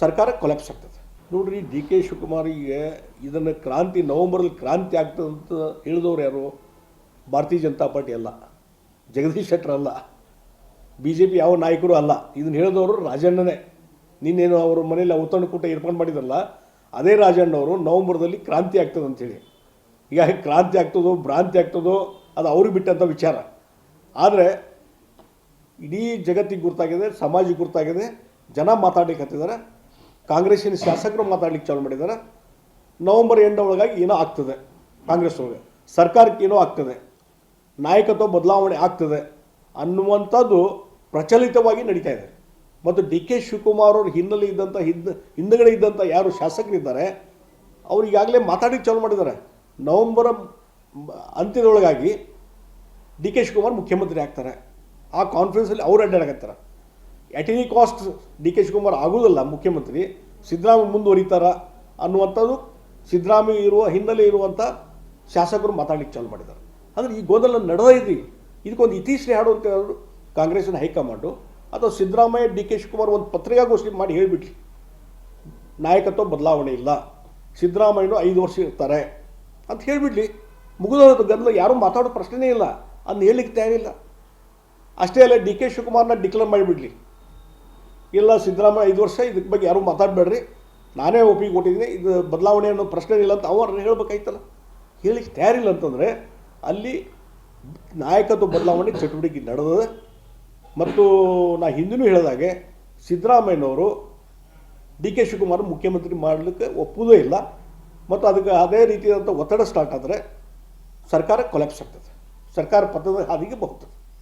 ಸರ್ಕಾರ ಕೊಲಾಪ್ಸ್ ಆಗ್ತದೆ. ನೋಡ್ರಿ, ಡಿ ಕೆ ಶಿವಕುಮಾರಿಗೆ ಇದನ್ನು ಕ್ರಾಂತಿ ನವಂಬರಲ್ಲಿ ಕ್ರಾಂತಿ ಆಗ್ತದೆ ಅಂತ ಹೇಳಿದವ್ರು ಯಾರು? ಭಾರತೀಯ ಜನತಾ ಪಾರ್ಟಿ ಅಲ್ಲ. ಜಗದೀಶ್ ಶೆಟ್ಟರ್ ಅಲ್ಲ. ಬಿ ಜೆ ಪಿ ಯಾವ ನಾಯಕರು ಅಲ್ಲ. ಇದನ್ನು ಹೇಳಿದವರು ರಾಜಣ್ಣನೇ. ನಿನ್ನೇನು ಅವರು ಮನೇಲಿ ಔತಣಕೂಟ ಏರ್ಪಾಡು ಮಾಡಿದ್ರಲ್ಲ, ಅದೇ ರಾಜಣ್ಣವರು ನವಂಬರ್ದಲ್ಲಿ ಕ್ರಾಂತಿ ಆಗ್ತದೆ ಅಂತೇಳಿ ಈಗ ಕ್ರಾಂತಿ ಆಗ್ತದೋ, ಭ್ರಾಂತಿ ಆಗ್ತದೋ, ಅದು ಅವ್ರಿಗೆ ಬಿಟ್ಟಂಥ ವಿಚಾರ. ಆದರೆ, ಇಡೀ ಜಗತ್ತಿಗೆ ಗುರ್ತಾಗಿದೆ, ಸಮಾಜಕ್ಕೆ ಗುರ್ತಾಗಿದೆ, ಜನ ಮಾತಾಡಲಿಕ್ಕೆ ಹತ್ತಿದ್ದಾರೆ. ಕಾಂಗ್ರೆಸ್ಸಿನ ಶಾಸಕರು ಮಾತಾಡ್ಲಿಕ್ಕೆ ಚಾಲು ಮಾಡಿದ್ದಾರೆ. ನವಂಬರ್ ಎಂಡ್ ಒಳಗಾಗಿ ಏನೋ ಆಗ್ತದೆ ಕಾಂಗ್ರೆಸ್ ಒಳಗೆ. ಸರ್ಕಾರಕ್ಕೆ ಏನೋ ಆಗ್ತದೆ. ನಾಯಕತ್ವ ಬದಲಾವಣೆ ಆಗ್ತದೆ ಅನ್ನುವಂಥದ್ದು ಪ್ರಚಲಿತವಾಗಿ ನಡೀತಾ ಇದೆ. ಮತ್ತು ಡಿ ಕೆ ಶಿವಕುಮಾರ್ ಅವ್ರ ಹಿನ್ನೆಲೆ ಇದ್ದಂಥ ಹಿಂದ ಹಿಂದಗಡೆ ಇದ್ದಂಥ ಯಾರು ಶಾಸಕರಿದ್ದಾರೆ, ಅವ್ರು ಈಗಾಗಲೇ ಮಾತಾಡಲಿಕ್ಕೆ ಚಾಲು ಮಾಡಿದ್ದಾರೆ. ನವಂಬರ್ ಅಂತ್ಯದೊಳಗಾಗಿ ಡಿ ಕೆ ಶಿವಕುಮಾರ್ ಮುಖ್ಯಮಂತ್ರಿ ಆಗ್ತಾರೆ. ಆ ಕಾನ್ಫರೆನ್ಸಲ್ಲಿ ಅವ್ರು ಅಡ್ಡಾಡಕತ್ತಾರೆ. At any cost D K Shivakumar ಆಗೋದಿಲ್ಲ ಮುಖ್ಯಮಂತ್ರಿ, ಸಿದ್ದರಾಮಯ್ಯ ಮುಂದುವರಿತಾರ ಅನ್ನುವಂಥದ್ದು ಸಿದ್ದರಾಮಯ್ಯ ಇರುವ ಹಿನ್ನೆಲೆ ಇರುವಂಥ ಶಾಸಕರು ಮಾತಾಡಲಿಕ್ಕೆ ಚಾಲು ಮಾಡಿದ್ದಾರೆ. ಅಂದರೆ ಈ ಗೊಂದಲ ನಡೆದೈತಿ ಇದಕ್ಕೊಂದು ಇತಿಶ್ರೀ ಹಾಡು ಅಂತ ಹೇಳಿದ್ರು ಕಾಂಗ್ರೆಸ್ಸಿನ ಹೈಕಮಾಂಡು. ಅಥವಾ ಸಿದ್ದರಾಮಯ್ಯ, ಡಿ ಕೆ ಶಿವಕುಮಾರ್ ಒಂದು ಪತ್ರಿಕಾಗೋಷ್ಠಿ ಮಾಡಿ ಹೇಳಿಬಿಟ್ಲಿ. ನಾಯಕತ್ವ ಬದಲಾವಣೆ ಇಲ್ಲ. ಸಿದ್ದರಾಮಯ್ಯನು ಐದು ವರ್ಷ ಇರ್ತಾರೆ ಅಂತ ಹೇಳಿಬಿಡ್ಲಿ ಮುಗಿದೋದು ಗದ್ದಲ ಯಾರೂ ಮಾತಾಡೋ ಪ್ರಶ್ನೆನೇ ಇಲ್ಲ. ಅದನ್ನ ಹೇಳಲಿಕ್ಕೆ ತಯಾರಿಲ್ಲ. ಅಷ್ಟೇ ಅಲ್ಲ, ಡಿ ಕೆ ಶಿವಕುಮಾರ್ನ ಡಿಕ್ಲೇರ್ ಮಾಡಿಬಿಡ್ಲಿ. ಇಲ್ಲ ಸಿದ್ದರಾಮಯ್ಯ ಐದು ವರ್ಷ ಇದಕ್ಕೆ ಬಗ್ಗೆ ಯಾರೂ ಮಾತಾಡಬೇಡ್ರಿ. ನಾನೇ ಒಪ್ಪಿಗೆ ಕೊಟ್ಟಿದ್ದೀನಿ. ಇದು ಬದಲಾವಣೆ ಅನ್ನೋ ಪ್ರಶ್ನೆ ಇಲ್ಲ ಅಂತ ಅವ್ರು ಹೇಳ್ಬೇಕಾಯ್ತಲ್ಲ. ಹೇಳಿಕ್ಕೆ ತಯಾರಿಲ್ಲ ಅಂತಂದರೆ ಅಲ್ಲಿ ನಾಯಕತ್ವ ಬದಲಾವಣೆ ಚಟುವಟಿಕೆ ನಡೆದದೆ. ಮತ್ತು ನಾ ಹಿಂದಿನೂ ಹೇಳಿದಾಗೆ ಸಿದ್ದರಾಮಯ್ಯನವರು ಡಿ ಕೆ ಶಿವಕುಮಾರ್ ಮುಖ್ಯಮಂತ್ರಿ ಮಾಡಲಿಕ್ಕೆ ಒಪ್ಪುವುದೇ ಇಲ್ಲ. ಮತ್ತು ಅದಕ್ಕೆ ಅದೇ ರೀತಿಯಾದಂಥ ಒತ್ತಡ ಸ್ಟಾರ್ಟ್ ಆದರೆ ಸರ್ಕಾರ ಕೊಲೆಪ್ಸ್ ಆಗ್ತದೆ. ಸರ್ಕಾರ ಪತ್ರದ ಹಾದಿಗೆ ಬಹುತ್ತದೆ